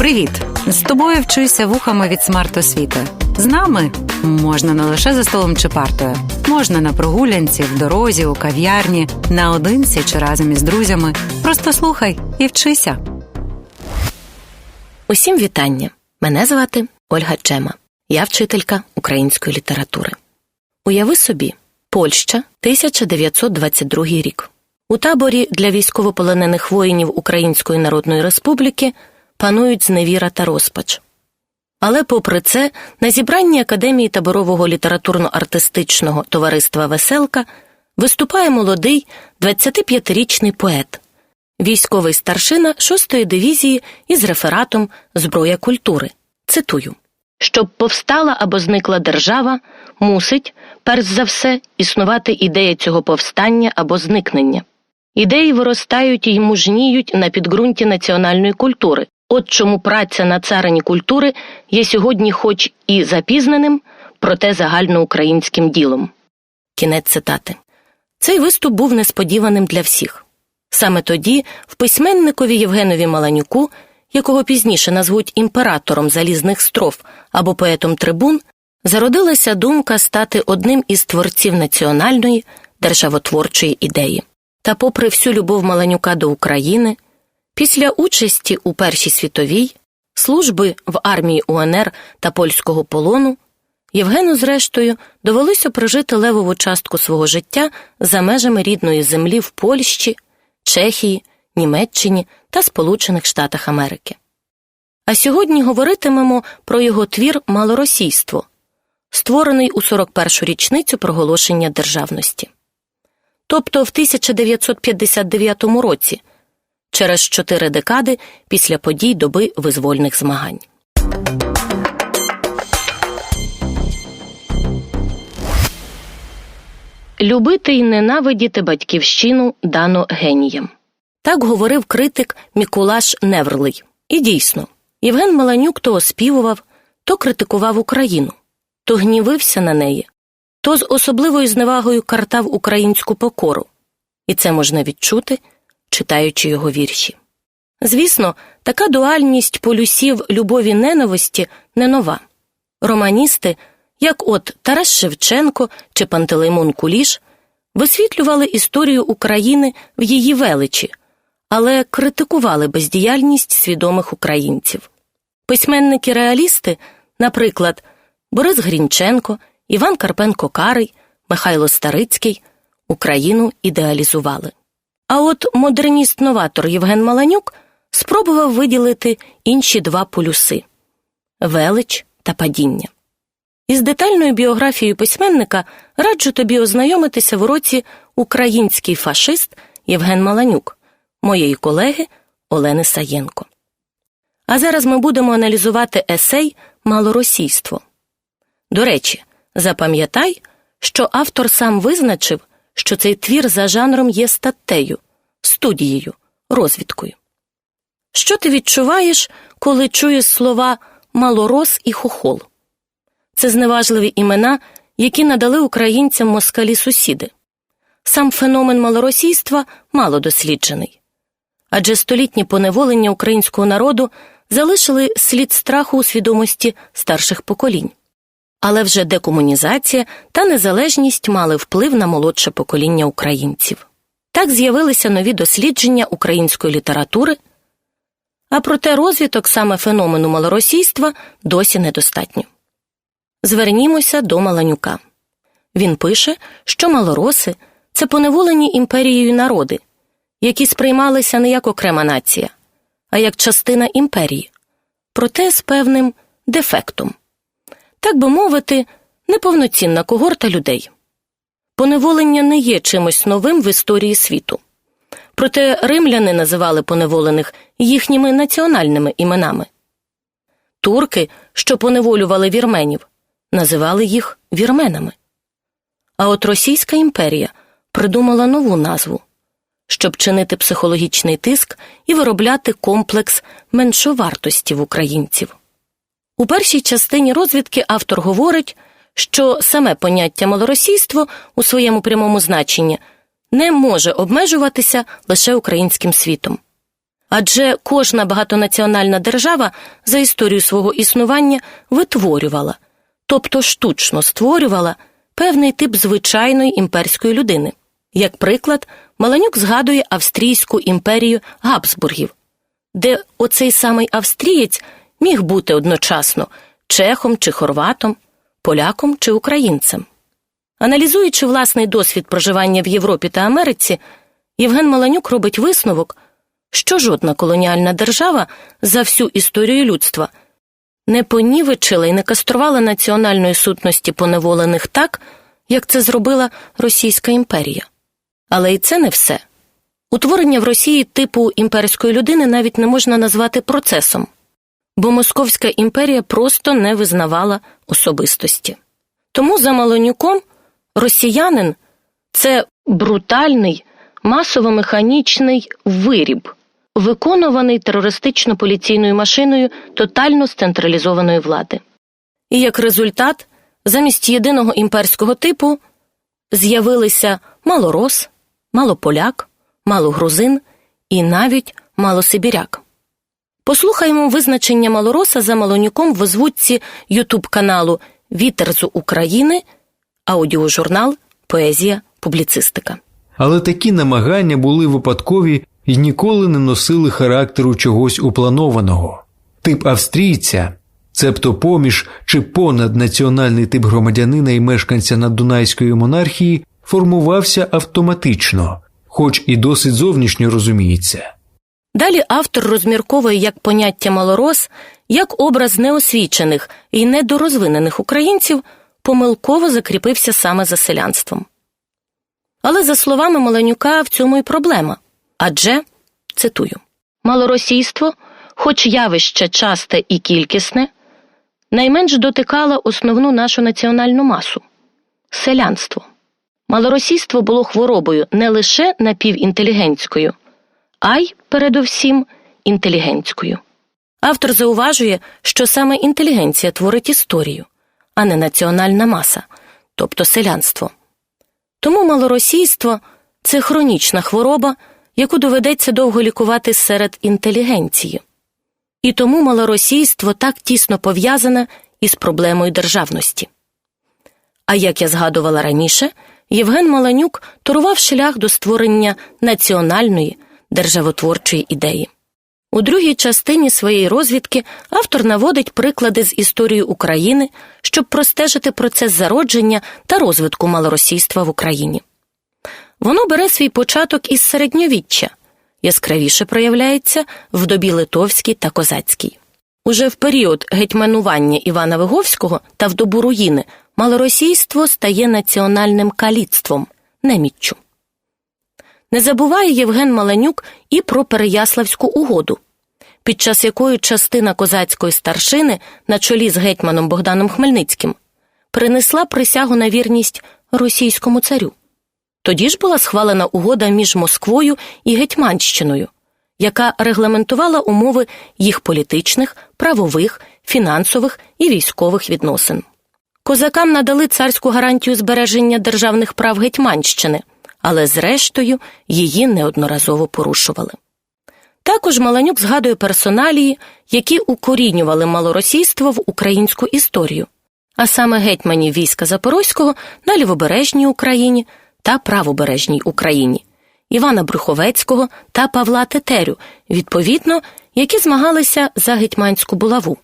Привіт! З тобою вчуся вухами від смарт-освіти. З нами можна не лише за столом чи партою, можна на прогулянці, в дорозі, у кав'ярні, наодинці чи разом із друзями. Просто слухай і вчися. Усім вітання. Мене звати Ольга Чема. Я вчителька української літератури. Уяви собі, Польща, 1922 рік. У таборі для військовополонених воїнів Української Народної Республіки панують зневіра та розпач. Але, попри це, на зібранні Академії таборового літературно-артистичного товариства Веселка виступає молодий 25-річний поет, військовий старшина 6-ї дивізії із рефератом Зброя культури. Цитую Щоб повстала або зникла держава, мусить, перш за все, існувати ідея цього повстання або зникнення. Ідеї виростають і мужніють на підґрунті національної культури. От чому праця на царині культури є сьогодні, хоч і запізненим, проте загальноукраїнським ділом. Кінець цитати. Цей виступ був несподіваним для всіх. Саме тоді в письменникові Євгенові Маланюку, якого пізніше назвуть імператором залізних строф або поетом трибун, зародилася думка стати одним із творців національної державотворчої ідеї. Та, попри всю любов Маланюка до України, після участі у Першій світовій, служби в армії УНР та польського полону, Євгену, зрештою, довелося прожити левову частку свого життя за межами рідної землі в Польщі, Чехії, Німеччині та Сполучених Штатах Америки. А сьогодні говоритимемо про його твір Малоросійство, створений у 41-шу річницю проголошення державності. Тобто в 1959 році, через чотири декади після подій доби визвольних змагань. Любити й ненавидіти батьківщину дано геніям. Так говорив критик Мікулаш Неврлий. І дійсно, Євген Маланюк то оспівував, то критикував Україну, то гнівився на неї, то з особливою зневагою картав українську покору, і це можна відчути, читаючи його вірші. Звісно, така дуальність полюсів любові ненависті не нова. Романісти, як от Тарас Шевченко чи Пантелеймон Куліш, висвітлювали історію України в її величі, але критикували бездіяльність свідомих українців. Письменники-реалісти, наприклад, Борис Грінченко, Іван Карпенко Карий, Михайло Старицький, Україну ідеалізували. А от модерніст-новатор Євген Маланюк спробував виділити інші два полюси велич та падіння. Із детальною біографією письменника раджу тобі ознайомитися в уроці Український фашист Євген Маланюк, моєї колеги Олени Саєнко. А зараз ми будемо аналізувати есей Малоросійство. До речі, запам'ятай, що автор сам визначив, що цей твір за жанром є статтею, студією, розвідкою. Що ти відчуваєш, коли чуєш слова малорос і хохол? Це зневажливі імена, які надали українцям москалі сусіди. Сам феномен малоросійства мало досліджений. Адже столітні поневолення українського народу залишили слід страху у свідомості старших поколінь. Але вже декомунізація та незалежність мали вплив на молодше покоління українців. Так з'явилися нові дослідження української літератури, а проте розвиток саме феномену малоросійства досі недостатньо. Звернімося до Маланюка. Він пише, що малороси це поневолені імперією народи, які сприймалися не як окрема нація, а як частина імперії, проте з певним дефектом так би мовити, неповноцінна когорта людей. Поневолення не є чимось новим в історії світу. Проте римляни називали поневолених їхніми національними іменами. Турки, що поневолювали вірменів, називали їх вірменами. А от Російська імперія придумала нову назву, щоб чинити психологічний тиск і виробляти комплекс меншовартості в українців. У першій частині розвідки автор говорить, що саме поняття малоросійство у своєму прямому значенні не може обмежуватися лише українським світом. Адже кожна багатонаціональна держава за історію свого існування витворювала, тобто штучно створювала певний тип звичайної імперської людини. Як приклад, Маланюк згадує Австрійську імперію Габсбургів, де оцей самий австрієць міг бути одночасно чехом чи хорватом, поляком чи українцем. Аналізуючи власний досвід проживання в Європі та Америці, Євген Маланюк робить висновок, що жодна колоніальна держава за всю історію людства не понівечила і не каструвала національної сутності поневолених так, як це зробила Російська імперія. Але і це не все. Утворення в Росії типу імперської людини навіть не можна назвати процесом, бо Московська імперія просто не визнавала особистості. Тому за Малонюком росіянин це брутальний, масово-механічний виріб, виконуваний терористично-поліційною машиною тотально централізованої влади. І як результат, замість єдиного імперського типу з'явилися малорос, малополяк, малогрузин і навіть малосибіряк. Послухаймо визначення малороса за Малонюком в озвучці Ютуб каналу Вітер з України, аудіожурнал, поезія, публіцистика. Але такі намагання були випадкові і ніколи не носили характеру чогось упланованого. Тип австрійця, цебто поміж чи понад національний тип громадянина і мешканця наддунайської монархії, формувався автоматично, хоч і досить зовнішньо розуміється. Далі автор розмірковує як поняття малорос, як образ неосвічених і недорозвинених українців помилково закріпився саме за селянством. Але, за словами Маленюка, в цьому і проблема. Адже, цитую, малоросійство, хоч явище часте і кількісне, найменш дотикало основну нашу національну масу селянство. Малоросійство було хворобою не лише напівінтелігентською, а й, передовсім, інтелігентською. Автор зауважує, що саме інтелігенція творить історію, а не національна маса, тобто селянство. Тому малоросійство це хронічна хвороба, яку доведеться довго лікувати серед інтелігенції. І тому малоросійство так тісно пов'язане із проблемою державності. А як я згадувала раніше, Євген Маланюк торував шлях до створення національної державотворчої ідеї. У другій частині своєї розвідки автор наводить приклади з історії України, щоб простежити процес зародження та розвитку малоросійства в Україні. Воно бере свій початок із середньовіччя, яскравіше проявляється в добі Литовській та Козацькій. Уже в період гетьманування Івана Виговського та в добу руїни малоросійство стає національним каліцтвом, неміччю. Не забуває Євген Маленюк і про Переяславську угоду, під час якої частина козацької старшини на чолі з гетьманом Богданом Хмельницьким принесла присягу на вірність російському царю. Тоді ж була схвалена угода між Москвою і Гетьманщиною, яка регламентувала умови їх політичних, правових, фінансових і військових відносин. Козакам надали царську гарантію збереження державних прав Гетьманщини, але зрештою її неодноразово порушували. Також Маланюк згадує персоналії, які укорінювали малоросійство в українську історію, а саме гетьманів війська Запорозького на лівобережній Україні та правобережній Україні, Івана Брюховецького та Павла Тетерю, відповідно, які змагалися за гетьманську булаву.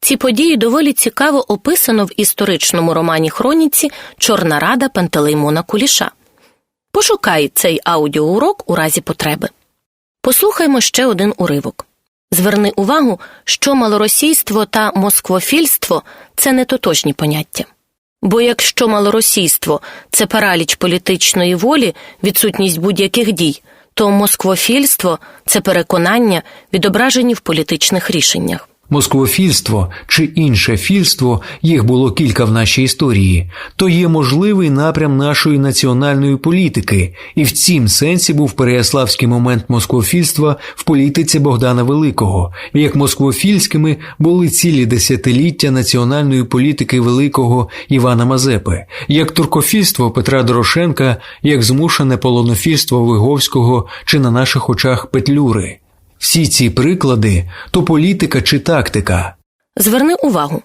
Ці події доволі цікаво описано в історичному романі Хроніці Чорна рада Пантелеймона Куліша. Пошукай цей аудіоурок у разі потреби. Послухаймо ще один уривок. Зверни увагу, що малоросійство та москвофільство це не тотожні поняття. Бо якщо малоросійство це параліч політичної волі, відсутність будь-яких дій, то москвофільство це переконання, відображені в політичних рішеннях. Москвофільство чи інше фільство, їх було кілька в нашій історії, то є можливий напрям нашої національної політики, і в цім сенсі був переяславський момент москвофільства в політиці Богдана Великого, як москвофільськими були цілі десятиліття національної політики великого Івана Мазепи, як туркофільство Петра Дорошенка, як змушене полонофільство Виговського чи на наших очах Петлюри. Всі ці приклади то політика чи тактика. Зверни увагу.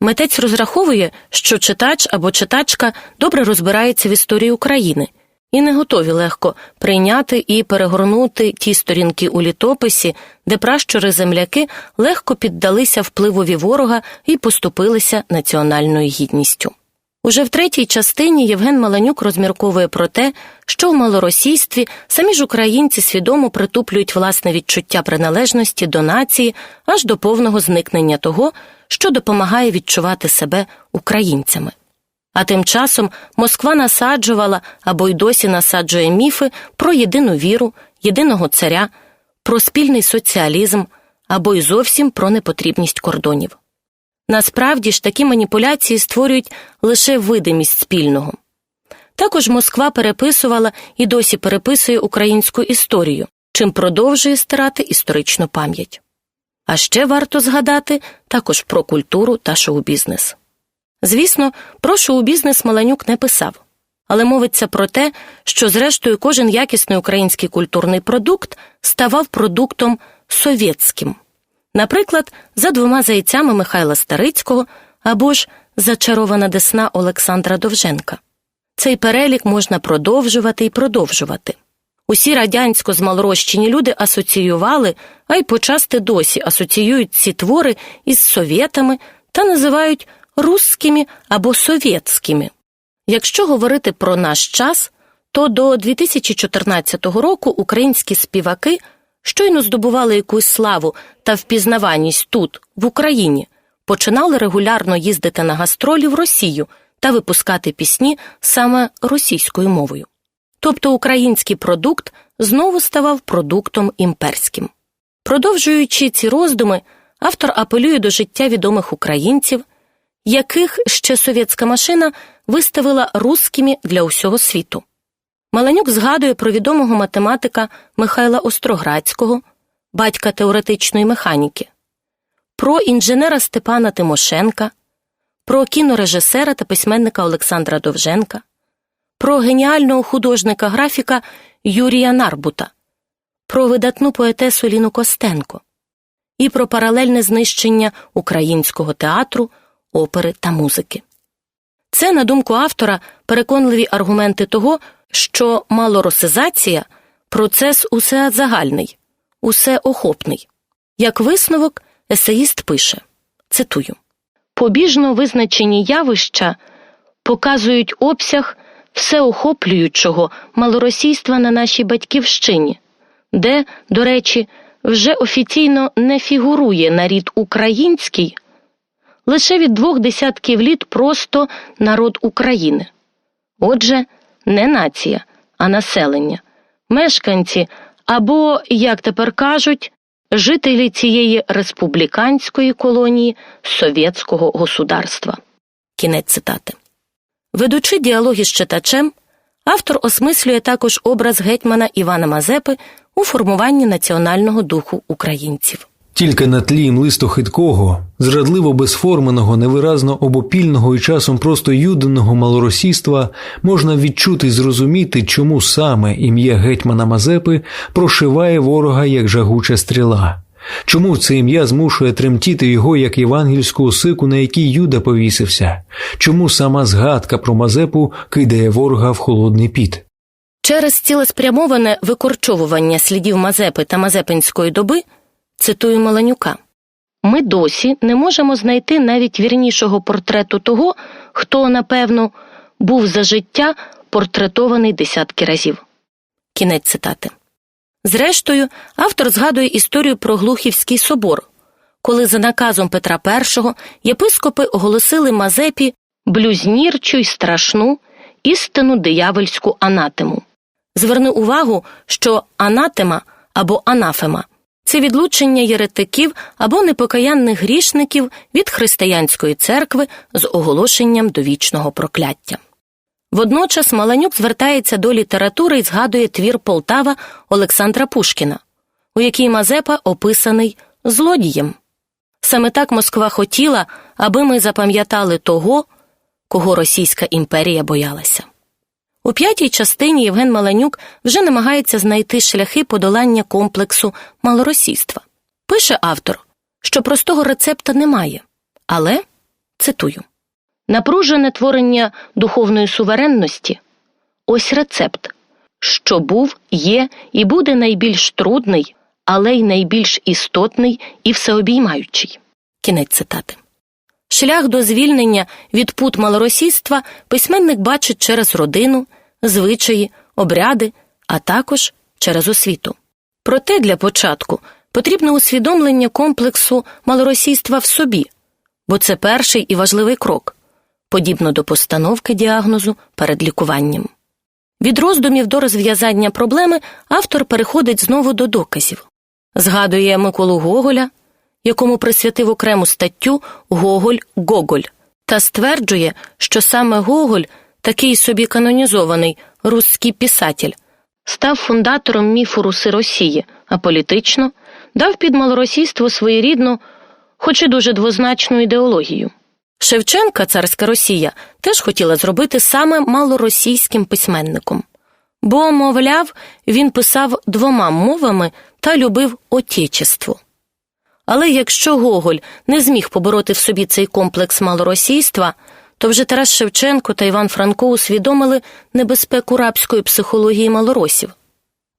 Митець розраховує, що читач або читачка добре розбирається в історії України і не готові легко прийняти і перегорнути ті сторінки у літописі, де пращури земляки легко піддалися впливові ворога і поступилися національною гідністю. Уже в третій частині Євген Маланюк розмірковує про те, що в малоросійстві самі ж українці свідомо притуплюють власне відчуття приналежності до нації аж до повного зникнення того, що допомагає відчувати себе українцями. А тим часом Москва насаджувала або й досі насаджує міфи про єдину віру, єдиного царя, про спільний соціалізм або й зовсім про непотрібність кордонів. Насправді ж такі маніпуляції створюють лише видимість спільного. Також Москва переписувала і досі переписує українську історію, чим продовжує стирати історичну пам'ять. А ще варто згадати також про культуру та шоу-бізнес. Звісно, про шоу-бізнес Маланюк не писав, але мовиться про те, що, зрештою, кожен якісний український культурний продукт ставав продуктом совєтським. Наприклад, за двома зайцями Михайла Старицького або ж зачарована десна Олександра Довженка. Цей перелік можна продовжувати і продовжувати. Усі радянсько змалорощені люди асоціювали, а й почасти досі асоціюють ці твори із совєтами та називають русскими або совєтськими. Якщо говорити про наш час, то до 2014 року українські співаки щойно здобували якусь славу та впізнаваність тут, в Україні, починали регулярно їздити на гастролі в Росію та випускати пісні саме російською мовою. Тобто український продукт знову ставав продуктом імперським. Продовжуючи ці роздуми, автор апелює до життя відомих українців, яких ще совєтська машина виставила русскими для усього світу. Маланюк згадує про відомого математика Михайла Остроградського, батька теоретичної механіки, про інженера Степана Тимошенка, про кінорежисера та письменника Олександра Довженка, про геніального художника графіка Юрія Нарбута, про видатну поетесу Ліну Костенко і про паралельне знищення українського театру, опери та музики. Це, на думку автора, переконливі аргументи того, що малоросизація процес усезагальний, усеохопний. Як висновок, есеїст пише цитую побіжно визначені явища показують обсяг всеохоплюючого малоросійства на нашій батьківщині, де, до речі, вже офіційно не фігурує нарід український, лише від двох десятків літ просто народ України. Отже, не нація, а населення, мешканці або, як тепер кажуть, жителі цієї республіканської колонії совєтського государства. Кінець цитати. Ведучи діалоги з читачем, автор осмислює також образ гетьмана Івана Мазепи у формуванні національного духу українців. Тільки на тлі млисто хиткого, зрадливо безформеного, невиразно обопільного і часом просто юденого малоросійства можна відчути і зрозуміти, чому саме ім'я гетьмана Мазепи прошиває ворога як жагуча стріла. Чому це ім'я змушує тремтіти його як євангельську осику, на якій Юда повісився? Чому сама згадка про Мазепу кидає ворога в холодний піт? Через цілеспрямоване викорчовування слідів Мазепи та Мазепинської доби, цитую Маланюка, ми досі не можемо знайти навіть вірнішого портрету того, хто, напевно, був за життя портретований десятки разів. Кінець цитати. Зрештою, автор згадує історію про Глухівський собор, коли за наказом Петра І єпископи оголосили Мазепі блюзнірчу й страшну істину диявольську анатему. Зверни увагу, що анатема або анафема це відлучення єретиків або непокаянних грішників від християнської церкви з оголошенням довічного прокляття. Водночас Маланюк звертається до літератури і згадує твір Полтава Олександра Пушкіна, у якій Мазепа описаний злодієм. Саме так Москва хотіла, аби ми запам'ятали того, кого Російська імперія боялася. У п'ятій частині Євген Маланюк вже намагається знайти шляхи подолання комплексу малоросійства. Пише автор, що простого рецепта немає, але цитую напружене творення духовної суверенності ось рецепт, що був, є і буде найбільш трудний, але й найбільш істотний і всеобіймаючий. Кінець цитати. Шлях до звільнення від пут малоросійства письменник бачить через родину, звичаї, обряди, а також через освіту. Проте для початку потрібне усвідомлення комплексу малоросійства в собі, бо це перший і важливий крок, подібно до постановки діагнозу перед лікуванням. Від роздумів до розв'язання проблеми автор переходить знову до доказів. Згадує Миколу Гоголя, якому присвятив окрему статтю Гоголь Гоголь, та стверджує, що саме Гоголь, такий собі канонізований русський писатель, став фундатором міфу Руси Росії, а політично дав під малоросійство своєрідну, хоч і дуже двозначну ідеологію. Шевченка, царська Росія, теж хотіла зробити саме малоросійським письменником, бо, мовляв, він писав двома мовами та любив отечество. Але якщо Гоголь не зміг побороти в собі цей комплекс малоросійства, то вже Тарас Шевченко та Іван Франко усвідомили небезпеку рабської психології малоросів.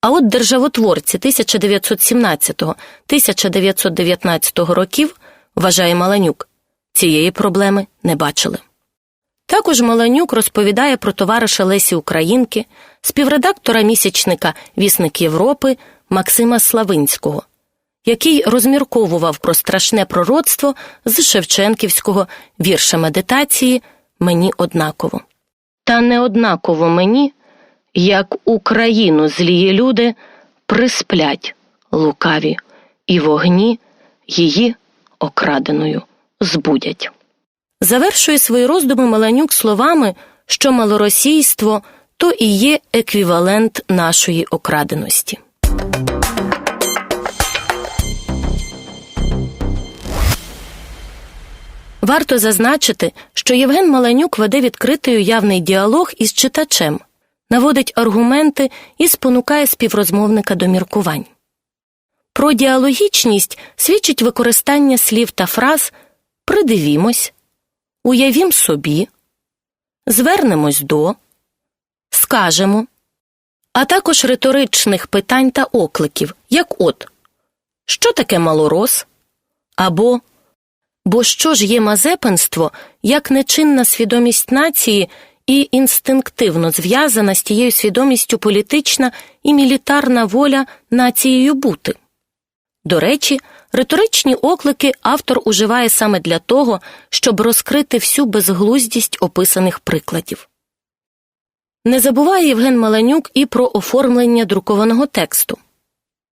А от державотворці 1917-1919 років, вважає Маланюк, цієї проблеми не бачили. Також Маланюк розповідає про товариша Лесі Українки, співредактора місячника Вісник Європи Максима Славинського, який розмірковував про страшне пророцтво з Шевченківського вірша медитації Мені однаково. Та не однаково мені, як Україну злії люди присплять лукаві, і вогні її окраденою збудять. Завершує свої роздуми Маланюк словами, що малоросійство то і є еквівалент нашої окраденості. Варто зазначити, що Євген Маланюк веде відкритий уявний діалог із читачем, наводить аргументи і спонукає співрозмовника до міркувань. Про діалогічність свідчить використання слів та фраз придивімось, уявім собі, звернемось до, скажемо, а також риторичних питань та окликів, як от що таке малорос або Бо що ж є мазепинство, як нечинна свідомість нації і інстинктивно зв'язана з тією свідомістю політична і мілітарна воля нацією бути? До речі, риторичні оклики автор уживає саме для того, щоб розкрити всю безглуздість описаних прикладів. Не забуває Євген Маланюк і про оформлення друкованого тексту.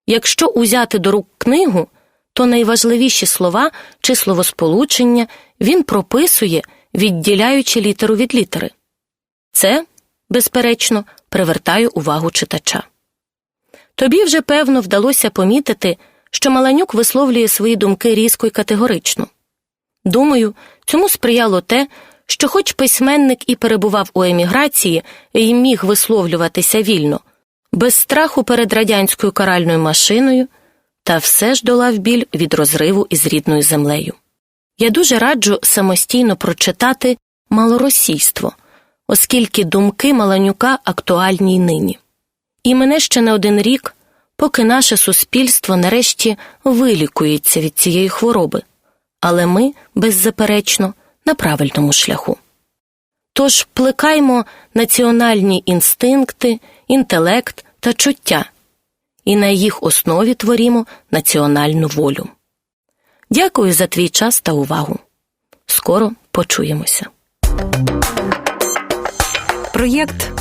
Якщо узяти до рук книгу, то найважливіші слова чи словосполучення він прописує, відділяючи літеру від літери. Це, безперечно, привертає увагу читача. Тобі вже певно вдалося помітити, що Маланюк висловлює свої думки різко і категорично. Думаю, цьому сприяло те, що, хоч письменник і перебував у еміграції і міг висловлюватися вільно, без страху перед радянською каральною машиною, та все ж долав біль від розриву із рідною землею. Я дуже раджу самостійно прочитати малоросійство, оскільки думки Маланюка актуальні й нині. І мене ще не один рік, поки наше суспільство нарешті вилікується від цієї хвороби, але ми, беззаперечно, на правильному шляху. Тож плекаймо національні інстинкти, інтелект та чуття і на їх основі творімо національну волю. Дякую за твій час та увагу. Скоро почуємося. Проєкт